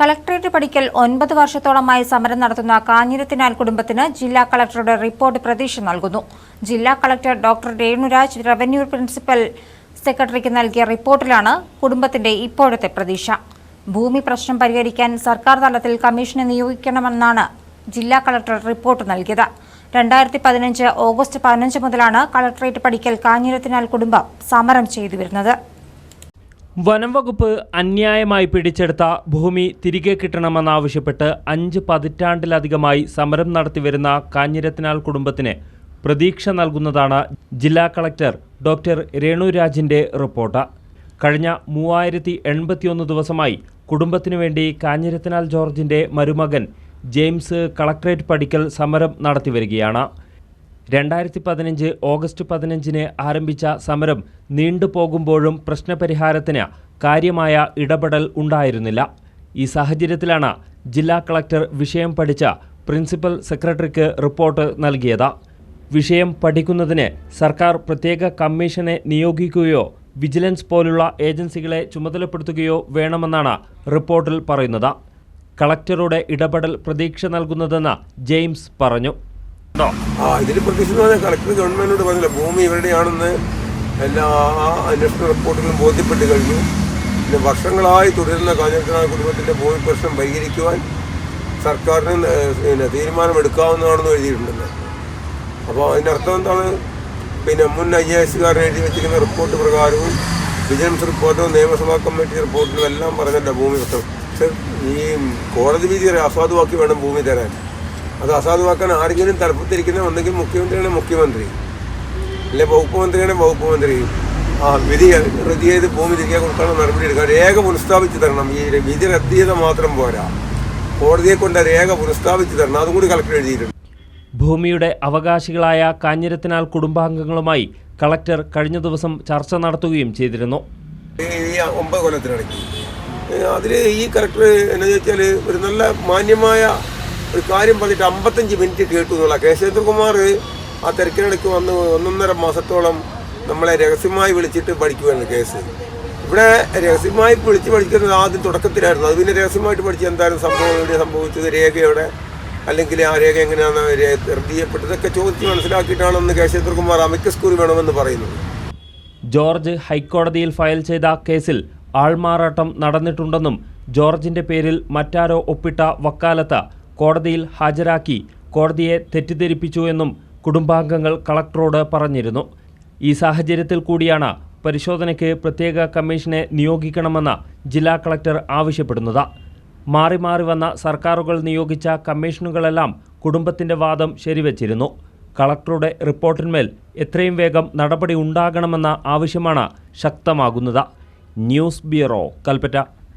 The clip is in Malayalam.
കളക്ടറേറ്റ് പടിക്കൽ ഒൻപത് വർഷത്തോളമായി സമരം നടത്തുന്ന കാഞ്ഞിരത്തിനാൽ കുടുംബത്തിന് ജില്ലാ കളക്ടറുടെ റിപ്പോർട്ട് പ്രതീക്ഷ നൽകുന്നു. ജില്ലാ collector doctor Renuraj revenue principal സെക്രട്ടറിക്ക് നൽകിയ റിപ്പോർട്ടിലാണ് കുടുംബത്തിന്റെ ഇപ്പോഴത്തെ പ്രതീക്ഷ. ഭൂമി പ്രശ്നം പരിഹരിക്കാൻ സർക്കാർ തലത്തിൽ കമ്മീഷനെ നിയോഗിക്കണമെന്നാണ് ജില്ലാ കളക്ടർ റിപ്പോർട്ട് നൽകിയത്. രണ്ടായിരത്തി പതിനഞ്ച് ഓഗസ്റ്റ് പതിനഞ്ച് മുതലാണ് കളക്ടറേറ്റ് പടിക്കൽ കാഞ്ഞിരത്തിനാൽ കുടുംബം സമരം ചെയ്തു വരുന്നത് വനം വകുപ്പ് അന്യായമായി പിടിച്ചെടുത്ത ഭൂമി തിരികെ കിട്ടണമെന്നാവശ്യപ്പെട്ട് അഞ്ച് പതിറ്റാണ്ടിലധികമായി സമരം നടത്തിവരുന്ന കാഞ്ഞിരത്തിനാൽ കുടുംബത്തിന് പ്രതീക്ഷ നൽകുന്നതാണ് ജില്ലാ കളക്ടർ ഡോക്ടർ രേണുരാജിന്റെ റിപ്പോർട്ട്. കഴിഞ്ഞ മൂവായിരത്തി എൺപത്തിയൊന്ന് ദിവസമായി കുടുംബത്തിനു വേണ്ടി കാഞ്ഞിരത്തിനാൽ ജോർജിന്റെ മരുമകൻ ജെയിംസ് കളക്ടറേറ്റ് പടിക്കൽ സമരം നടത്തിവരികയാണ്. രണ്ടായിരത്തി പതിനഞ്ച് ഓഗസ്റ്റ് പതിനഞ്ചിന് ആരംഭിച്ച സമരം നീണ്ടുപോകുമ്പോഴും പ്രശ്നപരിഹാരത്തിന് കാര്യമായ ഇടപെടൽ ഉണ്ടായിരുന്നില്ല. ഈ സാഹചര്യത്തിലാണ് ജില്ലാ കളക്ടർ വിഷയം പഠിച്ച പ്രിൻസിപ്പൽ സെക്രട്ടറിക്ക് റിപ്പോർട്ട് നൽകിയത്. വിഷയം പഠിക്കുന്നതിന് സർക്കാർ പ്രത്യേക കമ്മീഷനെ നിയോഗിക്കുകയോ വിജിലൻസ് പോലുള്ള ഏജൻസികളെ ചുമതലപ്പെടുത്തുകയോ വേണമെന്നാണ് റിപ്പോർട്ടിൽ പറയുന്നത്. കളക്ടറുടെ ഇടപെടൽ പ്രതീക്ഷ നൽകുന്നതെന്ന് ജെയിംസ് പറഞ്ഞു. ആ ഇതിൽ പ്രതീക്ഷിക്കുന്ന കളക്ടർ ഗവൺമെന്റിനോട് പറഞ്ഞില്ല. ഭൂമി ഇവരുടെയാണെന്ന് എല്ലാ അന്വേഷണ റിപ്പോർട്ടിലും ബോധ്യപ്പെട്ട് കഴിഞ്ഞു. പിന്നെ വർഷങ്ങളായി തുടരുന്ന കാഞ്ഞിരത്തിനായ കുടുംബത്തിന്റെ ഭൂമി പ്രശ്നം പരിഹരിക്കുവാൻ സർക്കാരിന് പിന്നെ തീരുമാനമെടുക്കാവുന്നതാണെന്ന് എഴുതിയിട്ടുണ്ടല്ലോ അപ്പോൾ അതിന്റെ അർത്ഥം എന്താണ്? പിന്നെ മുൻ ഐ എസുകാരൻ എഴുതി വെച്ചിരിക്കുന്ന റിപ്പോർട്ട് പ്രകാരവും വിജിലൻസ് റിപ്പോർട്ടും നിയമസഭാ കമ്മിറ്റി റിപ്പോർട്ടിലും എല്ലാം പറഞ്ഞല്ല ഭൂമി പ്രശ്നം. ഈ കോടതി വിധി അസാധുവാക്കി വേണം ഭൂമി തരാൻ. അത് അസാധുവാക്കാൻ ആരെങ്കിലും തലപ്പത്തിരിക്കുന്ന ഒന്നെങ്കിൽ മുഖ്യമന്ത്രിയാണ് മുഖ്യമന്ത്രി. അല്ലെ വകുപ്പ് മന്ത്രിയാണ് വകുപ്പ് മന്ത്രി. ആ വിധി റദ്ദ് ചെയ്ത് ഭൂമി തിരികെ കൊടുക്കാനുള്ള നടപടി എടുക്കുക രേഖ പുനഃസ്ഥാപിച്ച് തരണം. ഈ വിധി റദ്ദ് ചെയ്ത മാത്രം പോരാ. കോടതിയെ കൊണ്ട് രേഖ പുനഃസ്ഥാപിച്ച് തരണം. അതും കൂടി കളക്ടർ എഴുതിയിട്ടുണ്ട്. ഭൂമിയുടെ അവകാശികളായ കാഞ്ഞിരത്തിനാൽ കുടുംബാംഗങ്ങളുമായി കളക്ടർ കഴിഞ്ഞ ദിവസം ചർച്ച നടത്തുകയും ചെയ്തിരുന്നു. ഈ ഒമ്പത് കൊല്ലത്തിനിടയ്ക്ക്. അതിൽ ഈ കളക്ടർ എന്നു ചോദിച്ചാൽ ഒരു നല്ല മാന്യമായ ഒരു കാര്യം പറഞ്ഞിട്ട് അമ്പത്തഞ്ച് മിനിറ്റ് കേട്ടു എന്നുള്ള കേശവേന്ദ്രകുമാർ ആ തിരക്കിനിടയ്ക്ക് വന്ന് ഒന്നൊന്നര മാസത്തോളം നമ്മളെ രഹസ്യമായി വിളിച്ചിട്ട് പഠിക്കുകയാണ് കേസ്. ഇവിടെ രഹസ്യമായി വിളിച്ച് പഠിക്കുന്നത് ആദ്യം തുടക്കത്തിലായിരുന്നു. അത് പിന്നെ രഹസ്യമായിട്ട് പഠിച്ച് എന്തായാലും സംഭവം? എവിടെ സംഭവിച്ചത്? രേഖയുടെ അല്ലെങ്കിൽ ആ രേഖ എങ്ങനെയാണ് റദ്ദ് ചെയ്യപ്പെട്ടതൊക്കെ ചോദിച്ച് മനസ്സിലാക്കിയിട്ടാണെന്ന് കേശവേന്ദ്രകുമാർ അമിക്ക സ്കൂൾ വേണമെന്ന് പറയുന്നത് ജോർജ് ഹൈക്കോടതിയിൽ ഫയൽ ചെയ്ത കേസിൽ ആൾമാറാട്ടം നടന്നിട്ടുണ്ടെന്നും ജോർജിന്റെ പേരിൽ മറ്റാരോ ഒപ്പിട്ട വക്കാലത്ത് കോടതിയിൽ ഹാജരാക്കി കോടതിയെ തെറ്റിദ്ധരിപ്പിച്ചു എന്നും കുടുംബാംഗങ്ങൾ കളക്ടറോട് പറഞ്ഞിരുന്നു. ഈ സാഹചര്യത്തിൽ കൂടിയാണ് പരിശോധനയ്ക്ക് പ്രത്യേക കമ്മീഷനെ നിയോഗിക്കണമെന്ന് ജില്ലാ കളക്ടർ ആവശ്യപ്പെടുന്നത്. മാറി മാറി വന്ന സർക്കാരുകൾ നിയോഗിച്ച കമ്മീഷനുകളെല്ലാം കുടുംബത്തിന്റെ വാദം ശരിവച്ചിരുന്നു. കളക്ടറുടെ റിപ്പോർട്ടിന്മേൽ എത്രയും വേഗം നടപടി ഉണ്ടാകണമെന്ന ആവശ്യമാണ് ശക്തമാകുന്നത്. News bureau Kalpetta.